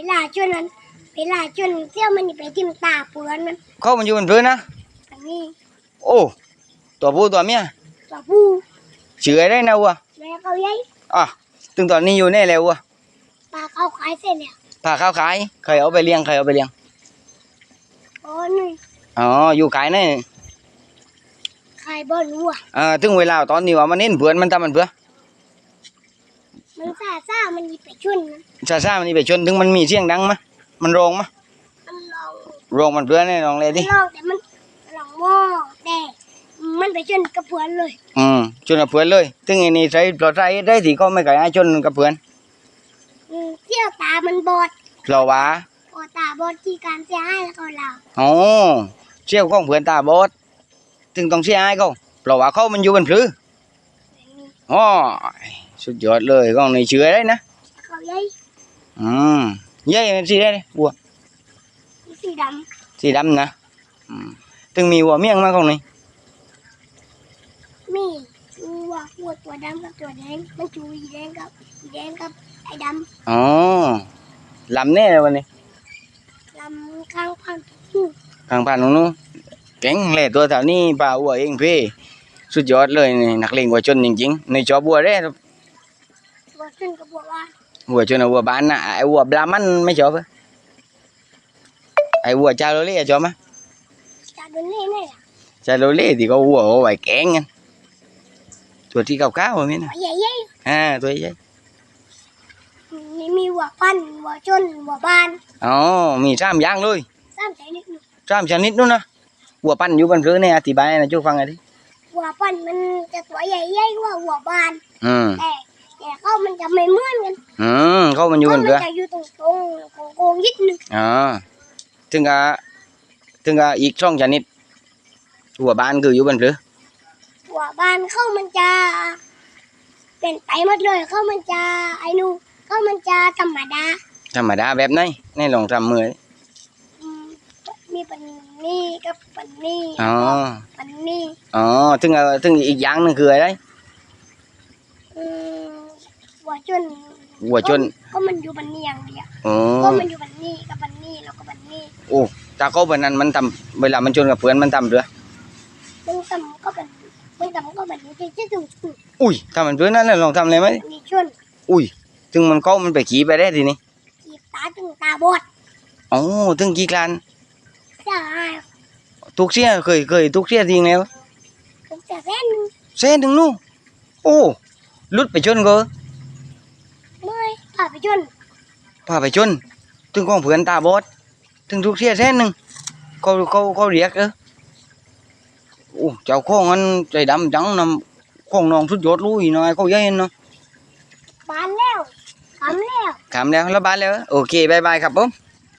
เวลาจนนั้นเวลาจนเที่ยวมันไปทิ่มตาเปือนมันเข้ามันอยู่บนพื้นนะอันนี้โอ้ตัวผู้ตัวเมียตัวผู้ชื่ออะไรนะวัวแม่เขาใหญ่อะถึงตอนนี้อยู่แน่แล้ววัวปลาเขาขายเสร็จแล้วพาข้าวขายเคยเอาไปเลี้ยงเคยเอาไปเลี้ยงโอ้นี่อ๋ออยู่ขายแน่ขายบอลวัวอ่าถึงเวลาตอนนี้ว่ามันเน้นเพื่อนมันทำมันเพื่อ มันซาซ่ามันหยิบไปชุนมันซาซามันนี่ไปชนถึงมันมีเสียงดังมะมันร้องมะมันลองร้องมันเพื่อนแน่ลองเลยมันดิลองแต่มันลองหม้อแต่มันไปชนกับเพื่อนเลย อืมชนกับเพื่อนเลยถึงไอ้นี่ใช้ปลอดใจได้ที่ก็ไม่เคยให้ชนกับเพื่อนอืมเที่ยวตามันบอดเราว่าพอตาบอดที่การเสียให้แล้วก็เราอ๋อเชี่ยวของเพื่อนตาบอดถึงต้องเสียให้เขาเพราะว่าเขามันอยู่บนพลือแบบนี้อ๋อ สุดยอดเลยของในเชื่อได้นะเขาใหญ่อืมเย้สีได้เลยวัวสีดสีดำนะอืมถึงมีวัวเมี่ยงมาของนี่ำมีวัววัวตัวดำกับตัวแดงมันจูอีแดงกับอีแดงกับไอ้ดอ๋อลำแน่เลยวันนี้ำลำข้างพันหูทางผ่านตรงนู้นเก่งเลยตัวแถวนี้ป่าวัวเองพี่สุดยอดเลยนี่นักเลงวัวชนจริงๆในจอบัวได้ วัวขึ้นกับวัวว่าวัวชนกับวัวบ้านนะไอ้วัวบลามันไม่ชอบเหรอไอ้วัวจาโรเล่ชอบไหมจะโดนเล่นไหมล่ะจาโรเล่ที่เขาวัวเอาไว้แกงกันตัวที่ขาวๆแบบนี้หันะวใหญ่อ่าตัวใหญ่ๆนี่มีวัวปั้นวัวชนวัวบานอ๋อมีสามอย่างเลยสามชนิดหนึ่งสามชนิดนู้นนะวัวปั้นอยู่บนเรือเนี่ยอธิบายนะจูฟังหน่อยดิวัวปั้นมันจะตัวใหญ่ๆกว่าวัวบานอืมแต่ แต่เขามันจะไม่เหมือนกันอืมเขามันอยู่บเขานมัเรือจะอยู่ตรงตรงๆโกงๆยิดหนึงอ๋อถึงกับถึงกับอีกสองชนิดวัวบ้านคืออยู่บนเรือวัวบานเขามันจะเป็นไปหมดเลยเขามันจะไอ้นูเขามันจะธรรมดาธรรมดาแบบไหนในลองทำมือดิอืมมีปันนี่กับปันนี่อ๋อปันนี่อ๋อถึงกับถึงอีกอย่างหนึงคืออะไรอืม วัวจนวัวชนก็มันอยู่ปันนี่อย่างเดียวอ๋อ ก็มันอยู่ปันนี่กับปันนี่แล้วก็ปันนี่โอ้ถ้าเขาแบบนั้นมันทำเวลามันชนกับเพื่อนมันทำเรือมึงทำก็เป็นมึงทำก็เป็นที่จะถูกถูกอุ้ยถ้ามันเพื่อนนั้นแล้วลองทำเลยไหมมีชนอุ้ย ถึงมันเขามันไปขี่ไปได้ทีนี้จีบตาถึงตาบอดอ๋อถึงกี่กลานใช่ทุกเสียเคยเคยทุกเสียจริงแล้ว ผมจะเส้นเส้นถึงนู่นโอ้ลุดไปชนก็เมื่อยพาไปชนพาไปชนถึงของเพื่อนตาบอดถึงทุกเสียเส้นหนึ่งเขาเขาเขาเรียกเออโอ้เจ้าของมันใจดำจังนำของน้องสุดยอดลุยหน่อยเขาใหญ่เนาะบานแล้วทำแล้วถามแล้วแล้วบ้านแล้ว โอเคบายบายครับผม